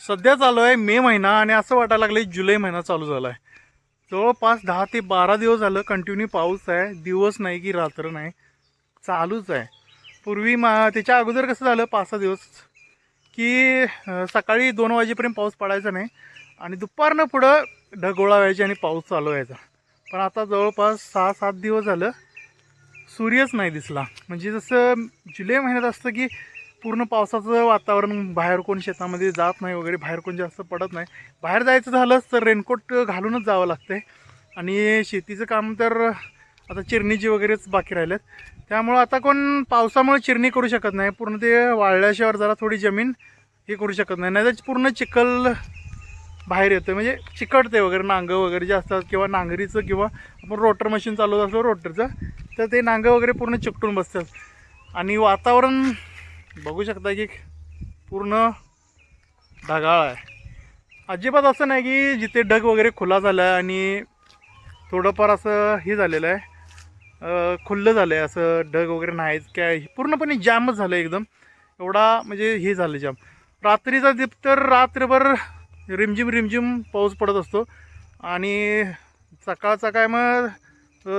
सध्या चालू आहे मे महिना आणि असं वाटायला लागलं जुलै महिना चालू झाला आहे जवळपास दहा ते बारा दिवस झालं कंटिन्यू पाऊस आहे. दिवस नाही की रात्र नाही. चालूच आहे. पूर्वी मा त्याच्या अगोदर कसं झालं पाच सहा दिवस की सकाळी दोन वाजेपर्यंत पाऊस पडायचा नाही आणि दुपारनं पुढं ढगोळा व्हायची आणि पाऊस चालू व्हायचा. पण आता जवळपास सहा सात दिवस झालं सूर्यच नाही दिसला. म्हणजे जसं जुलै महिन्यात असतं की पूर्ण पावसाचं वातावरण बाहेर कोण शेतामध्ये जात नाही वगैरे बाहेर कोण जास्त पडत नाही. बाहेर जायचं झालंच तर रेनकोट घालूनच जावं लागतंय. आणि शेतीचं काम तर आता चिरणीची वगैरेच बाकी राहिलेत त्यामुळं आता कोण पावसामुळे चिरणी करू शकत नाही. पूर्ण ते वाळल्याशिवाय जरा थोडी जमीन हे करू शकत नाही. नाही तर पूर्ण चिखल बाहेर येतं म्हणजे चिकटते वगैरे नांगं वगैरे जे असतात किंवा नांगरीचं किंवा आपण रोटर मशीन चालवत असलो रोटरचं तर ते नांगं वगैरे पूर्ण चिकटून बसतात. आणि वातावरण बघू शकता की पूर्ण ढगाळ आहे. अजिबात असं नाही की जिथे ढग वगैरे खुला झाला आहे आणि थोडंफार असं हे झालेलं आहे. खुल्लं झालं आहे असं ढग वगैरे नाहीच काय. पूर्णपणे जामच झालं एकदम. एवढा म्हणजे हे झालं जाम. रात्रीचा दीप तर रात्रभर रिमझिम रिमझिम पाऊस पडत असतो. आणि सकाळचा काय मग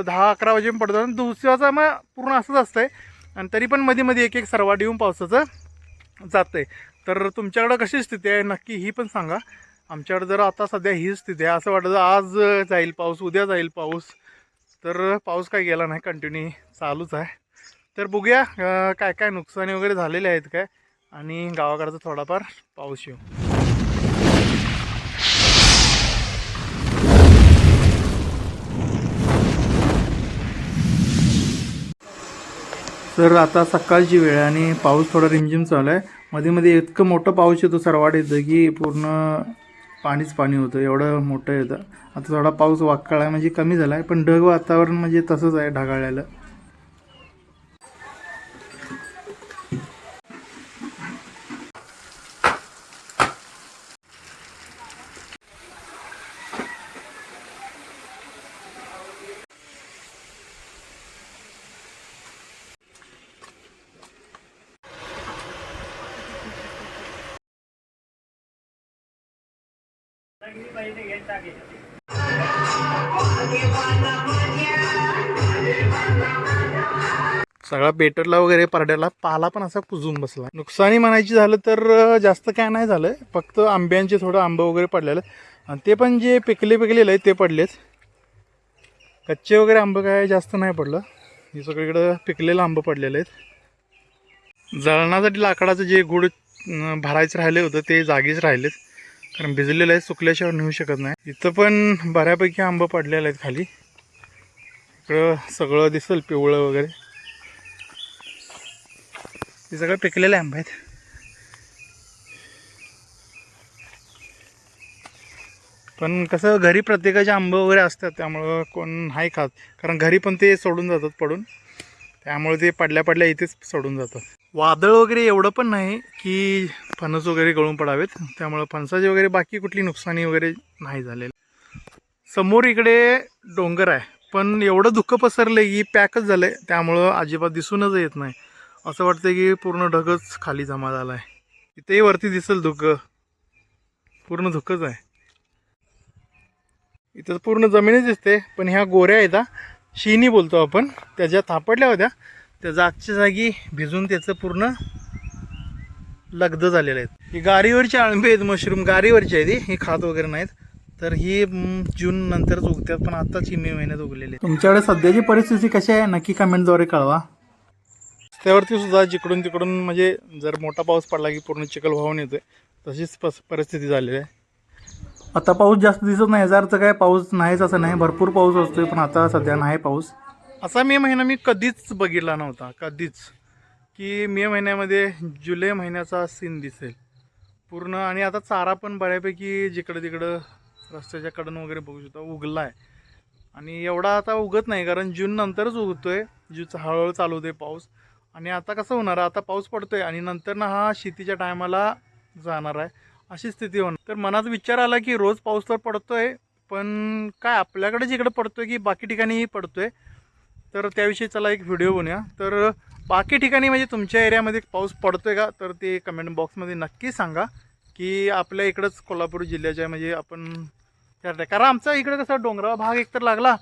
दहा अकरा वाजे पडतो आणि दुसऱ्याचा मग पूर्ण असंच असतं आहे आणि तरी पण मध्ये मध्ये एक एक सरवाट येऊन पावसाचं जातं आहे तर तुमच्याकडं कशी स्थिती आहे? नक्की ही पण सांगा. आमच्याकडं जर आता सध्या ही स्थिती आहे. असं वाटतं आज जाईल पाऊस उद्या जाईल पाऊस तर पाऊस काय गेला नाही कंटिन्यू चालूच आहे. तर बघूया काय काय नुकसानी वगैरे झालेले आहेत काय? आणि गावाकडचा थोडाफार पाऊस येऊ. तर आता सकाळची वेळ आहे आणि पाऊस थोडा रिमझिम चालू आहे. मध्ये मध्ये इतकं मोठं पाऊस येतो सरवाड येतं की पूर्ण पाणीच पाणी होतं एवढं मोठं येतं. आता थोडा पाऊस वाक्काळ आहे म्हणजे कमी झाला आहे पण ढग वातावरण म्हणजे तसंच आहे सगळा पेटरला वगैरे पारड्याला पाला पण असा कुजून बसला. नुकसानी म्हणायची झालं तर जास्त काय नाही झालं. फक्त आंब्यांचे थोडं आंबं वगैरे पडलेलं. आणि ते पण जे पिकले पिकलेले आहेत ते पडलेच कच्चे वगैरे आंबं काय जास्त नाही पडलं. हे सगळीकडं पिकलेलं आंबं पडलेले आहेत. जळणासाठी लाकडाचं जे गुड भरायचं राहिले होतं ते जागीच राहिलेत. कारण भिजलेलं आहे सुकल्याशिवाय नेऊ शकत नाही. इथं पण बऱ्यापैकी आंबं पडलेले आहेत खाली. इकडं सगळं दिसेल पिवळं वगैरे. हे सगळं पिकलेले आंबे आहेत. पण कसं घरी प्रत्येकाचे आंबं वगैरे असतात त्यामुळं कोण नाही खात. कारण घरी पण ते सोडून जातात पडून. त्यामुळे ते पडल्या पडल्या इथेच सोडून जातात. वादळ वगैरे एवढं पण नाही की फणस वगैरे गळून पडावेत. त्यामुळं फणसाची वगैरे बाकी कुठली नुकसानी वगैरे नाही झालेली. समोर इकडे डोंगर आहे. पण एवढं दुःख पसरलं की पॅकच झालं आहे त्यामुळं अजिबात दिसूनच येत नाही. असं वाटतं की पूर्ण ढगच खाली जमा झाला आहे इथेही वरती दिसेल धुकं पूर्ण धुकंच आहे. इथं पूर्ण जमीनच दिसते पण ह्या गोऱ्या आहेत शिनी बोलतो आपण. त्याच्या थापडल्या होत्या. त्या जागच्या जागी भिजून त्याचं पूर्ण लगद झालेलं आहेत ही गारीवरची अळंबी आहेत मशरूम गारीवरची आहेत. ही. खात वगैरे नाहीत. तर ही जून नंतरच उगतात पण आताच ही मे महिन्यात उगलेली आहे. तुमच्याकडे सध्याची परिस्थिती कशी आहे? नक्की कमेंटद्वारे कळवा. रस्त्यावरती सुद्धा जिकडून तिकडून म्हणजे जर मोठा पाऊस पडला की पूर्ण चिखल वाहून येतोय तशीच पस परिस्थिती झालेली आहे. आता पाऊस जास्त दिसत नाही. याचा काय? पाऊस नाहीच असं नाही. भरपूर पाऊस असतोय पण आता सध्या नाही पाऊस. असा मे महिना मी कधीच बघितला नव्हता. कधीच. की मे महिन्यामध्ये जुलै महिन्याचा सीन दिसेल. पूर्ण आणि आता चारा पण बऱ्यापैकी जिकडं तिकडं रस्त्याच्या कडनं वगैरे बघू शकता. उगला आहे आणि एवढा आता उगत नाही कारण जून नंतरच उगतोय. जून हळूहळू चालू होते पाऊस. आणि आता कसं होणार? आहे? आता पाऊस पडतोय आणि नंतर ना हा शेतीच्या टायमाला जाणार आहे. अशी स्थिती होणार. तर मनात विचार आला की रोज पाऊस तर पडतोय पण काय आपल्याकडे जिकडे पडतोय की बाकी ठिकाणीही पडतोय तर त्याविषयी चला एक व्हिडिओ बनूया. तर बाकी ठिकाणी म्हणजे तुमच्या एरियामध्ये पाऊस पडतोय का तर ते कमेंट बॉक्समध्ये नक्की सांगा की आपल्या इकडंच कोल्हापूर जिल्ह्याच्या म्हणजे आपण त्या कारण आमचा इकडं कसं डोंगराळ भाग एकतर लागला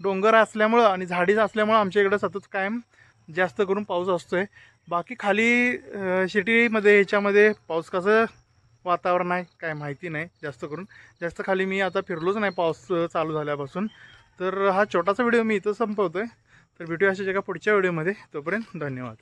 डोंगर असल्यामुळं आणि झाडीच असल्यामुळं आमच्या इकडं सतत कायम जास्त करून पाऊस असतोय. बाकी खाली शिटीमध्ये सिटीमध्ये ह्याच्यामध्ये पाऊस कसं वातावरण आहे काय माहिती नाही जास्त करून. जास्त खाली मी आता फिरलोच नाही पाऊस चालू झाल्यापासून. तर हा छोटासा व्हिडिओ मी इथं संपवतो आहे तर भेटूया अशा एका पुढच्या व्हिडिओमध्ये. तोपर्यंत धन्यवाद.